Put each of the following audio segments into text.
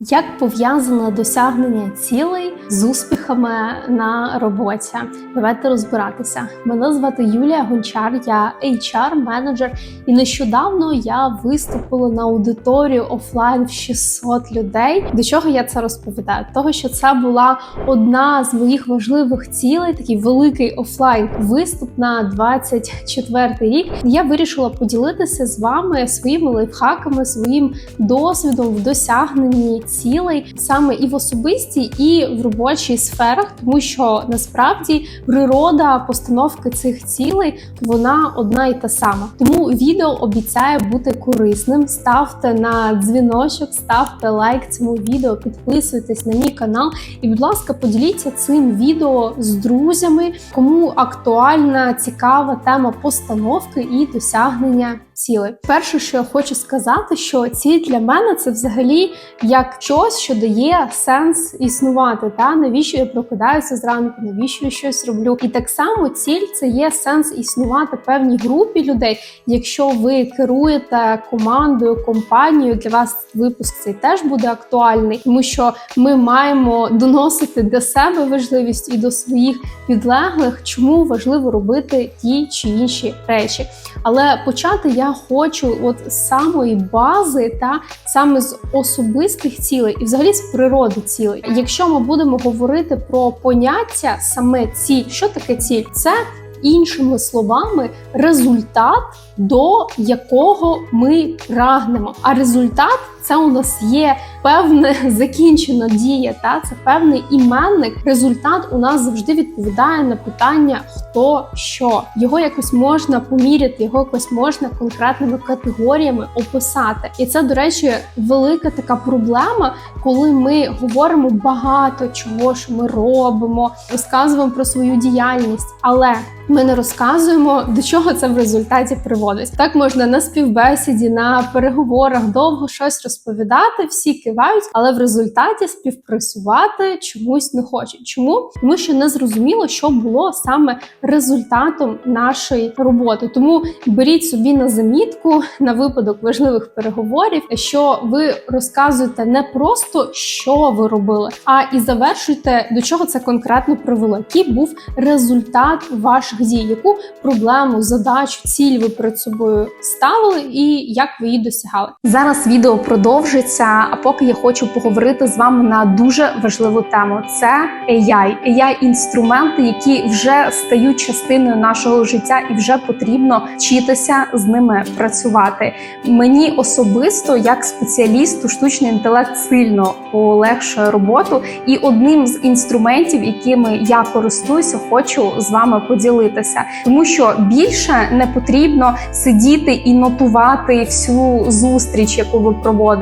Як пов'язане досягнення цілей з успіхами на роботі? Давайте розбиратися. Мене звати Юлія Гончар, я HR-менеджер, і нещодавно я виступила на аудиторію офлайн в 600 людей. До чого я це розповідаю? Того, що це була одна з моїх важливих цілей, такий великий офлайн виступ на 24 рік. Я вирішила поділитися з вами своїми лайфхаками, своїм досвідом в досягненні цілей саме і в особистій, і в робочій сферах, тому що насправді природа постановки цих цілей вона одна і та сама. Тому відео обіцяє бути корисним. Ставте на дзвіночок, ставте лайк цьому відео, підписуйтесь на мій канал і, будь ласка, поділіться цим відео з друзями, кому актуальна, цікава тема постановки і досягнення цілей. Перше, що я хочу сказати, що ціль для мене це взагалі як щось, що дає сенс існувати. Та навіщо я прокидаюся зранку, навіщо я щось роблю? І так само ціль це є сенс існувати певній групі людей. Якщо ви керуєте командою, компанією, для вас випуск цей теж буде актуальний, тому що ми маємо доносити до себе важливість і до своїх підлеглих, чому важливо робити ті чи інші речі. Але почати я хочу от з самої бази, та саме з особистих цілей, і взагалі з природи цілей. Якщо ми будемо говорити про поняття саме ціль, що таке ціль? Це іншими словами результат, до якого ми прагнемо. А результат це у нас є певна закінчена дія, та це певний іменник. Результат у нас завжди відповідає на питання хто що. Його якось можна поміряти, його якось можна конкретними категоріями описати. І це, до речі, велика така проблема, коли ми говоримо багато чого, що ми робимо, розказуємо про свою діяльність, але ми не розказуємо, до чого це в результаті приводить. Так можна на співбесіді, на переговорах довго щось розповідати, всі кивають, але в результаті співпрацювати чомусь не хочуть. Чому? Тому що не зрозуміло, що було саме результатом нашої роботи. Тому беріть собі на замітку на випадок важливих переговорів, що ви розказуєте не просто що ви робили, а і завершуйте до чого це конкретно привело. Який був результат ваших дій, яку проблему, задачу, ціль ви перед собою ставили, і як ви її досягали. Зараз відео продовжиться. А поки я хочу поговорити з вами на дуже важливу тему: це AI. AI – інструменти, які вже стають частиною нашого життя, і вже потрібно вчитися з ними працювати. Мені особисто, як спеціалісту, штучний інтелект сильно полегшує роботу, і одним з інструментів, якими я користуюся, хочу з вами поділитися, тому що більше не потрібно сидіти і нотувати всю зустріч, яку ви проводите,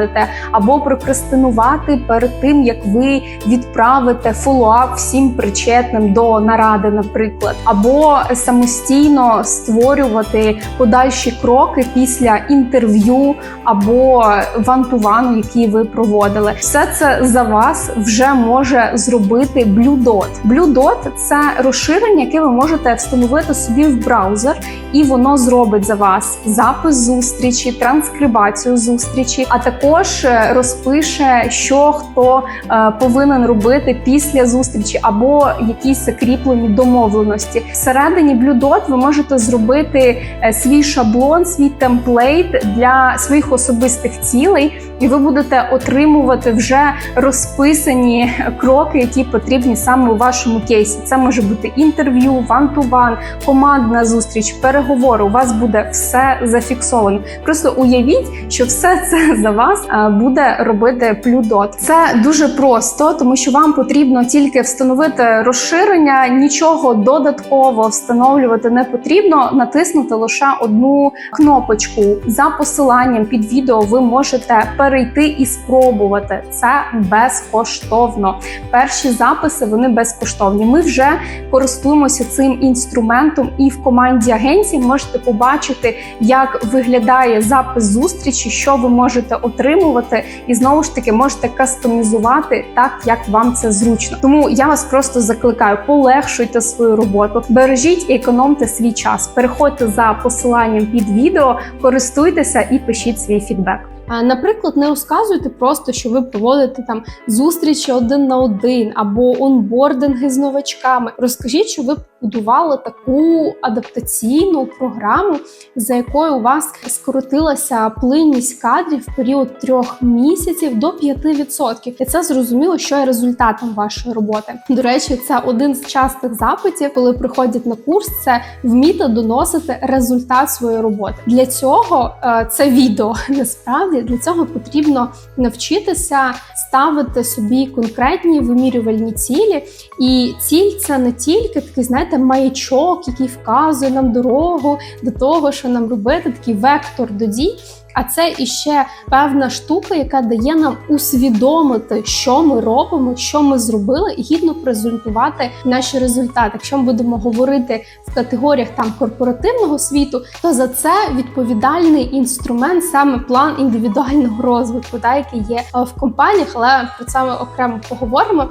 або прокрастинувати перед тим, як ви відправите фоллоуап всім причетним до наради, наприклад, або самостійно створювати подальші кроки після інтерв'ю або вантувану, який ви проводили. Все це за вас вже може зробити. Blue Dot – це розширення, яке ви можете встановити собі в браузер, і воно зробить за вас запис зустрічі, транскрибацію зустрічі, а також е, розпише, що хто е, повинен робити після зустрічі, або якісь закріплені домовленості. Всередині Dot ви можете зробити е, свій шаблон, свій темплейт для своїх особистих цілей, і ви будете отримувати вже розписані кроки, які потрібні саме у вашому кейсі. Це може бути інтерв'ю, ван-ту-ван, командна зустріч, переговори. У вас буде все зафіксовано. Просто уявіть, що все це за вас е, буде робити Плюдот. Це дуже просто, тому що вам потрібно тільки встановити розширення, нічого додатково встановлювати не потрібно. Натиснути лише одну кнопочку за посиланням під відео. Ви можете перейти і спробувати це безкоштовно. Перші записи вони безкоштовні. Ми вже користуємося цим інструментом, і в команді агенції можете побачити, як виглядає запис зустрічі, що ви можете отримувати, і знову ж таки можете кастомізувати так, як вам це зручно. Тому я вас просто закликаю, полегшуйте свою роботу, бережіть і економте свій час. Переходьте за посиланням під відео, користуйтеся і пишіть свій фідбек. А, Наприклад, не розказуйте просто, що ви проводите там зустрічі один на один або онбординги з новачками. Розкажіть, що ви будували таку адаптаційну програму, за якою у вас скоротилася плинність кадрів в період трьох місяців до 5%. І це зрозуміло, що є результатом вашої роботи. До речі, це один з частих запитів, коли приходять на курс, це вміти доносити результат своєї роботи. Для цього е, це відео насправді для цього потрібно навчитися ставити собі конкретні вимірювальні цілі. І ціль це не тільки такий, знаєте, маячок, який вказує нам дорогу до того, що нам робити, такий вектор до дій. А це іще певна штука, яка дає нам усвідомити, що ми робимо, що ми зробили, і гідно презентувати наші результати. Якщо ми будемо говорити в категоріях там корпоративного світу, то за це відповідальний інструмент, саме план індивідуального розвитку, та який є е, в компаніях, але про це ми окремо поговоримо.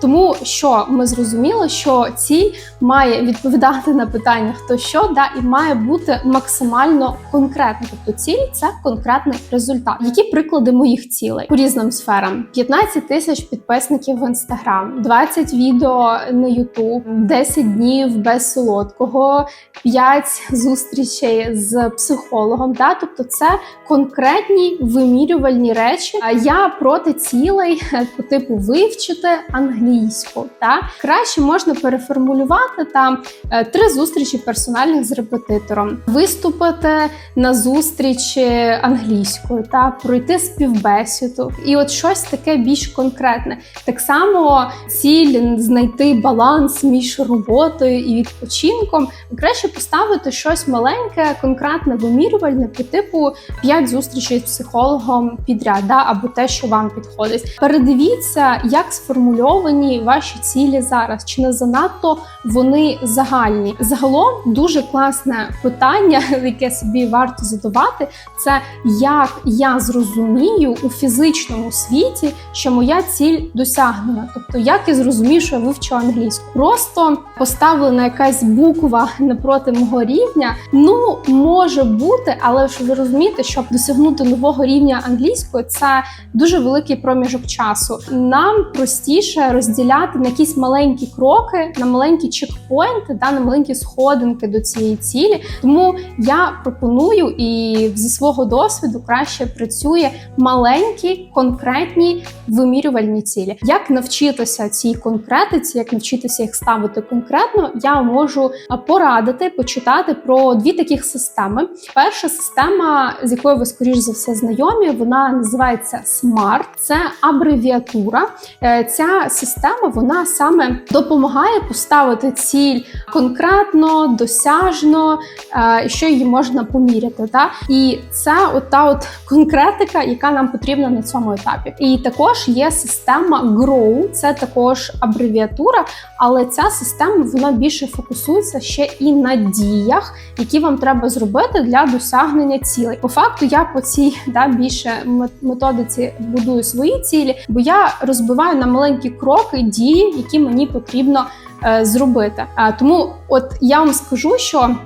Тому що ми зрозуміли, що ціль має відповідати на питання хто що, да і має бути максимально конкретно. Тобто ціль це конкретний результат. Які приклади моїх цілей по різним сферам: 15 тисяч підписників в інстаграм, 20 відео на Ютуб, 10 днів без солодкого, 5 зустрічей з психологом. Да? Тобто, це конкретні вимірювальні речі. А я проти цілей по типу вивчити англійську. Та краще можна переформулювати там е, три зустрічі персональних з репетитором, виступити на зустрічі англійською та пройти співбесіду, і от щось таке більш конкретне. Так само ціль знайти баланс між роботою і відпочинком. Краще поставити щось маленьке, конкретне, вимірювальне по типу 5 зустрічей з психологом підряд, да, або те, що вам підходить. Передивіться, як сформульовані ваші цілі зараз, чи не занадто вони загальні. Загалом дуже класне питання, яке собі варто задавати, це як я зрозумію у фізичному світі, що моя ціль досягнена. Тобто, як я зрозумію, що я вивчу англійську. Просто поставлена якась буква напроти мого рівня. Ну, може бути, але ж ви розумієте, щоб досягнути нового рівня англійської, це дуже великий проміжок часу. Нам простіше розділяти на якісь маленькі кроки, на маленькі чекпоінти, да, на маленькі сходинки до цієї цілі. Тому я пропоную і зі свого досвіду краще працює маленькі конкретні вимірювальні цілі. Як навчитися цій конкретиці, як навчитися їх ставити конкретно, я можу порадити почитати про дві таких системи. Перша система, з якою ви скоріш за все знайомі, вона називається SMART. Це абревіатура. Е, Ця система вона саме допомагає поставити ціль конкретно, досяжно, е, що її можна поміряти. Та? І це от та от конкретика, яка нам потрібна на цьому етапі. І також є система GROW, це також абревіатура, але ця система вона більше фокусується ще і на діях, які вам треба зробити для досягнення цілей. По факту я по цій да, більше методиці будую свої цілі, бо я розбиваю на маленькі кроки дії, які мені потрібно е, зробити. А, тому, от я вам скажу, що.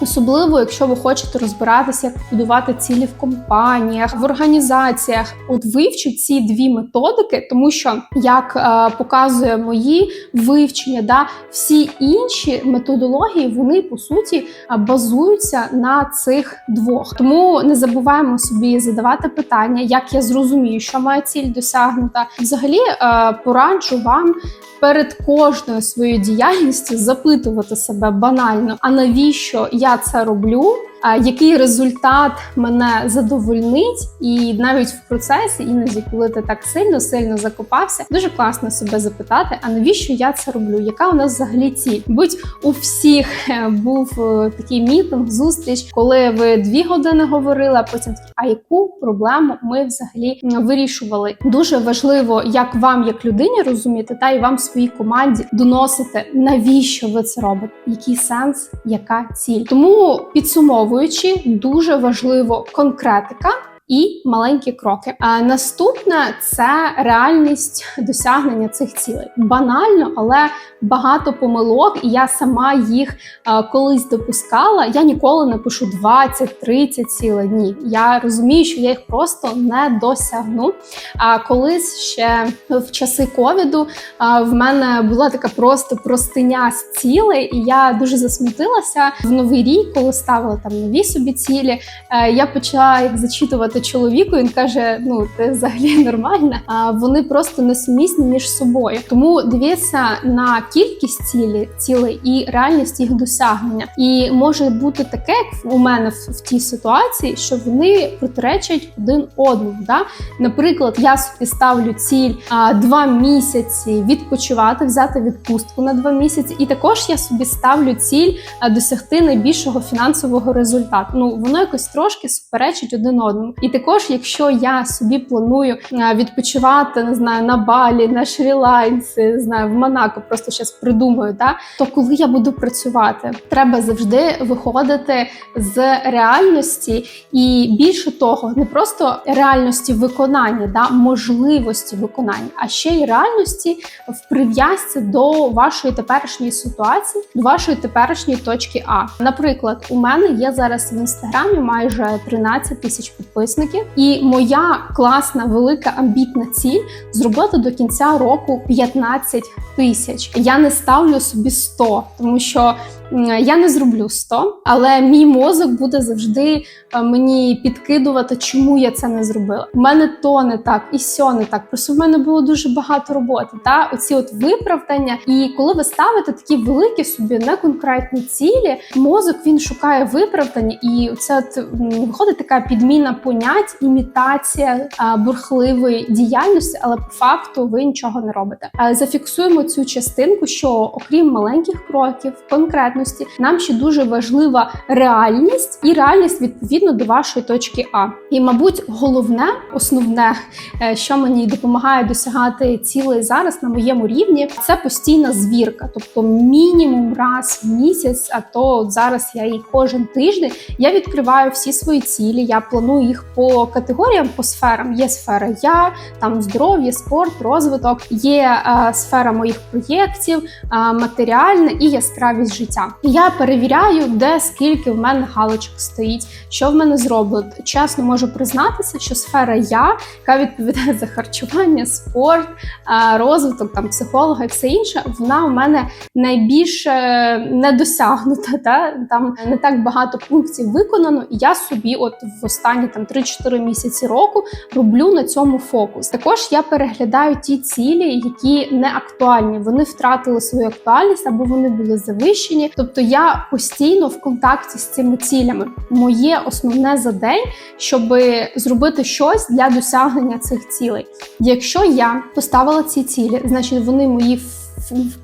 Особливо, якщо ви хочете розбиратися, як будувати цілі в компаніях, в організаціях, от вивчіть ці дві методики, тому що як е, показує мої вивчення, да всі інші методології вони по суті базуються на цих двох. Тому не забуваємо собі задавати питання, як я зрозумію, що моя ціль досягнута. Взагалі е, пораджу вам перед кожною своєю діяльністю запитувати себе банально, а навіщо я це роблю? Який результат мене задовольнить, і навіть в процесі, іноді, коли ти так сильно сильно закопався, дуже класно себе запитати: а навіщо я це роблю? Яка у нас взагалі ціль? Будь у всіх е, був е, такий мітинг, зустріч, коли ви дві години говорили, а потім а яку проблему ми взагалі вирішували? Дуже важливо, як вам, як людині, розуміти, та і вам своїй команді доносити, навіщо ви це робите, який сенс, яка ціль. Тому підсумовуємо підсумовуючи, дуже важливо конкретика. І маленькі кроки. А наступне це реальність досягнення цих цілей. Банально, але багато помилок, і я сама їх колись допускала. Я ніколи не пишу 20-30 цілей. Ні, я розумію, що я їх просто не досягну. А колись ще в часи ковіду в мене була така просто простиня з цілей, і я дуже засмутилася в новий рік, коли ставила там нові собі цілі. Е, я почала їх зачитувати чоловіку. Він каже: Ну ти взагалі нормальна. А вони просто несумісні між собою. Тому дивіться на кількість цілі, цілей і реальність їх досягнення. І може бути таке, як у мене в, в тій ситуації, що вони протиречать один одному. Да? Наприклад, я собі ставлю ціль а, два місяці відпочивати, взяти відпустку на два місяці, і також я собі ставлю ціль а, досягти найбільшого фінансового результату. Ну воно якось трошки суперечить один одному. І також, якщо я собі планую відпочивати, не знаю, на Балі, на Шрі-Ланці, не знаю, в Монако, просто зараз придумаю, да, то коли я буду працювати, треба завжди виходити з реальності і більше того, не просто реальності виконання, да, можливості виконання, а ще й реальності в прив'язці до вашої теперішньої ситуації, до вашої теперішньої точки А. Наприклад, у мене є зараз в інстаграмі майже 13 тисяч підписників, і моя класна, велика амбітна ціль зробити до кінця року 15 тисяч. Я не ставлю собі 100, тому що я не зроблю 100, але мій мозок буде завжди е, мені підкидувати, чому я це не зробила. У мене то не так, і сьо не так. Просто в мене було дуже багато роботи. Та оці от виправдання. І коли ви ставите такі великі собі неконкретні цілі, мозок він шукає виправдання, і це от виходить така підміна понять, імітація бурхливої діяльності, але по факту ви нічого не робите. Зафіксуємо цю частинку, що окрім маленьких кроків, конкретності, нам ще дуже важлива реальність і реальність відповідно до вашої точки А. І, мабуть, головне, основне, е, що мені допомагає досягати цілей зараз на моєму рівні, це постійна звірка, тобто мінімум раз в місяць, а то зараз я і кожен тиждень я відкриваю всі свої цілі. Я планую їх по категоріям, по сферам. Є сфера я, там здоров'я, спорт, розвиток, є е, сфера моїх проєктів, е, матеріальне і яскравість життя. Я перевіряю, де скільки в мене галочок стоїть, що в мене зроблено. Чесно можу признатися, що сфера я, яка відповідає за харчування, спорт, е, розвиток, там психолога і все інше, вона у мене найбільше недосягнута. Та? Там не так багато пунктів виконано, і я собі, от в останні там 3-4 місяці року, роблю на цьому фокус. Також я переглядаю ті цілі, які не актуальні. Вони втратили свою актуальність або вони були завищені. Тобто я постійно в контакті з цими цілями. Моє основне за день, щоб зробити щось для досягнення цих цілей. Якщо я поставила ці цілі, значить вони мої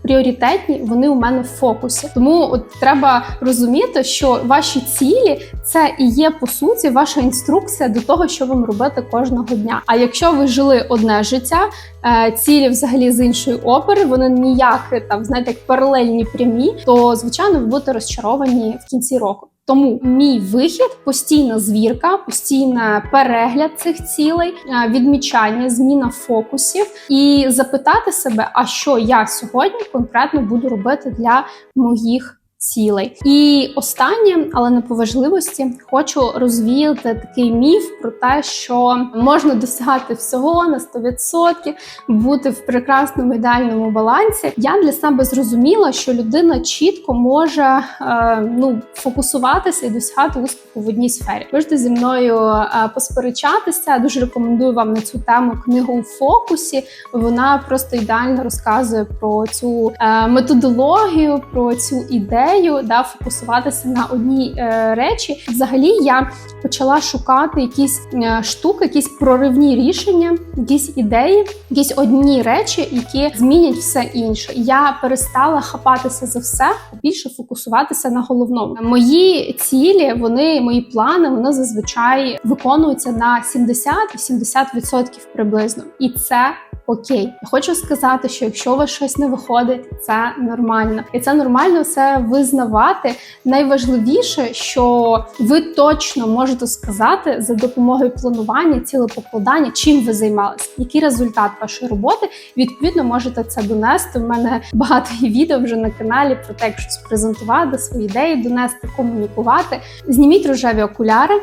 пріоритетні, вони у мене в фокусі. Тому от треба розуміти, що ваші цілі це і є по суті ваша інструкція до того, що вам робити кожного дня. А якщо ви жили одне життя, е, цілі взагалі з іншої опери, вони ніяк там знаєте, як паралельні прямі, то звичайно ви будете розчаровані в кінці року. Тому мій вихід постійна звірка, постійний перегляд цих цілей, е, відмічання, зміна фокусів і запитати себе, а що я сьогодні конкретно буду робити для моїх. Цілей. І останнє, але не по важливості, хочу розвіяти такий міф про те, що можна досягати всього на 100%, бути в прекрасному ідеальному балансі. Я для себе зрозуміла, що людина чітко може е, ну фокусуватися і досягати успіху в одній сфері. Можете зі мною е, посперечатися. Дуже рекомендую вам на цю тему книгу у фокусі. Вона просто ідеально розказує про цю е, методологію, про цю ідею, да, фокусуватися на одній е, речі. Взагалі, я почала шукати якісь е, штуки, якісь проривні рішення, якісь ідеї, якісь одні речі, які змінять все інше. Я перестала хапатися за все, більше фокусуватися на головному. Мої цілі, вони мої плани, вони зазвичай виконуються на 70-80% приблизно, і це окей. Хочу сказати, що якщо у вас щось не виходить, це нормально, і це нормально все визнавати. Найважливіше, що ви точно можете сказати за допомогою планування, цілепокладання, чим ви займалися, який результат вашої роботи. Відповідно, можете це донести. У мене багато є відео вже на каналі про те, як щось презентувати, свої ідеї донести, комунікувати. Зніміть рожеві окуляри.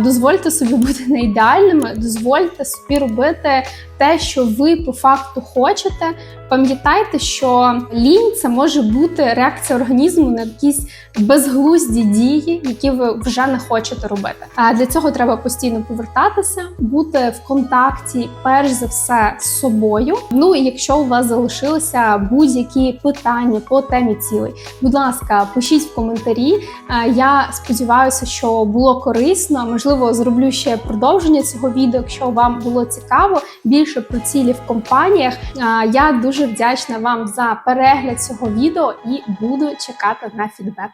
Дозвольте собі бути не ідеальними, дозвольте собі робити те, що ви по факту хочете. Пам'ятайте, що лінь це може бути реакція організму на якісь безглузді дії, які ви вже не хочете робити. А для цього треба постійно повертатися, бути в контакті, перш за все, з собою. Ну і якщо у вас залишилися будь-які питання по темі цілей, будь ласка, пишіть в коментарі. Е, Я сподіваюся, що було корисно. Можливо, зроблю ще продовження цього відео, якщо вам було цікаво більше про цілі в компаніях. Я дуже вдячна вам за перегляд цього відео і буду чекати на фідбек.